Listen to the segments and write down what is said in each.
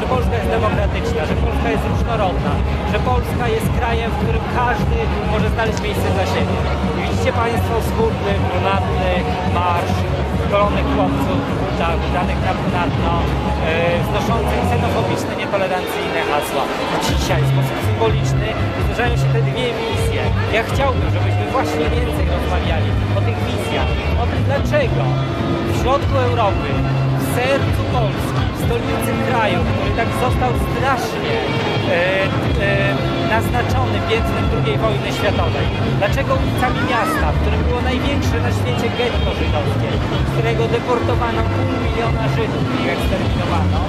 że Polska jest demokratyczna, że Polska jest różnorodna, że Polska jest krajem, w którym każdy może znaleźć miejsce dla siebie. I widzicie Państwo smutny, brunatny marsz golonych chłopców, tak, danych na brunatno, e, znoszących xenofobiczne, nietolerancyjne hasła. Dzisiaj w sposób symboliczny zderzają się te dwie wizje. Ja chciałbym, żebyśmy właśnie więcej rozmawiali o tych wizjach, o tym dlaczego w środku Europy, w sercu Polski, stolicy kraju, który tak został strasznie e, e, naznaczony piętnem II wojny światowej. Dlaczego ulicami miasta, w którym było największe na świecie getto żydowskie, z którego deportowano pół miliona Żydów i eksterminowano,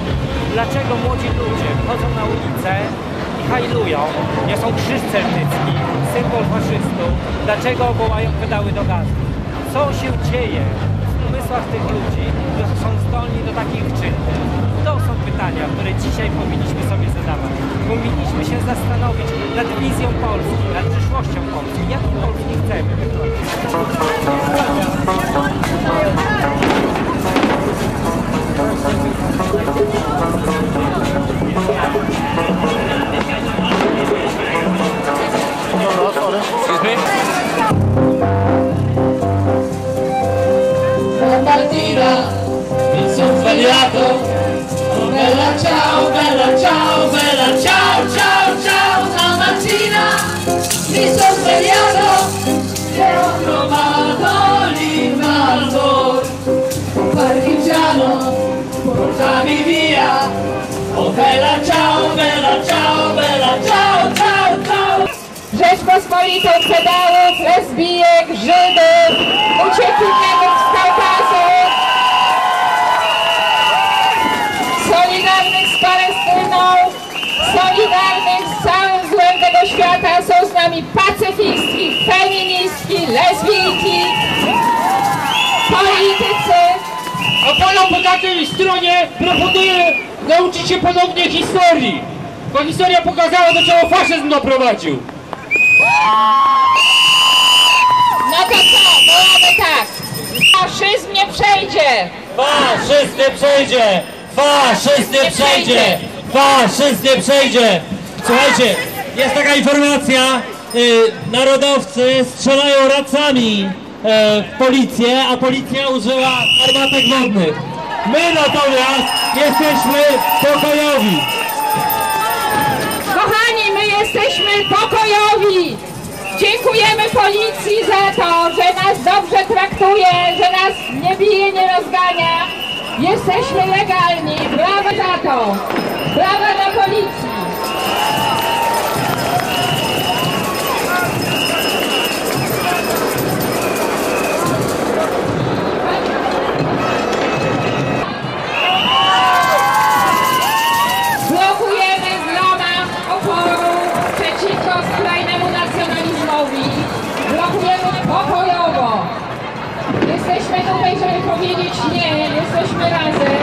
dlaczego młodzi ludzie wchodzą na ulicę i hajlują, niosą krzyż celtycki, symbol faszystów, dlaczego wołają pedały do gazu? Co się dzieje umysłach tych ludzi, którzy są zdolni do takich czynów? To są pytania, które dzisiaj powinniśmy sobie zadawać. Powinniśmy się zastanowić nad wizją Polski, nad przyszłością Polski. Jakiej Polski chcemy? Martina, Oh bella ciao, bella ciao, bella ciao, ciao, ciao. Stamattina mi son svegliato e ho trovato l'invaldo. Partigiano, portami via. Oh bella ciao, bella ciao, bella ciao, ciao, ciao. Rzeczpospolitą pedałów, lesbijek, Żydów, uciekinierów z Kaukazu, solidarnych z Palestyną, solidarnych z całym złem tego świata są z nami pacyfistki, feministki, lesbijki, politycy, A panu po takiej stronie proponuję nauczyć się ponownie historii. Bo historia pokazała, do czego faszyzm doprowadził. no to co, wołamy tak, faszyzm nie przejdzie, Faszyzm nie przejdzie! Faszyzm nie przejdzie! Faszyzm nie przejdzie! Słuchajcie, jest taka informacja, y, narodowcy strzelają racami e, w policję, a policja użyła armatek wodnych. My natomiast jesteśmy pokojowi. Kochani, my jesteśmy pokojowi. Dziękujemy policji za to, że nas dobrze traktuje, że nas nie bije, nie rozgania. Jesteśmy legalni. Brawa za to. Brawa dla policji. Przeciwko skrajnemu nacjonalizmowi. Blokujemy pokojowo. Tutaj, żeby powiedzieć nie, jesteśmy razem.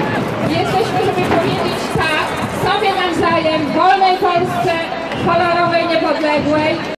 Jesteśmy, żeby powiedzieć tak sobie nawzajem wolnej Polsce, kolorowej, niepodległej.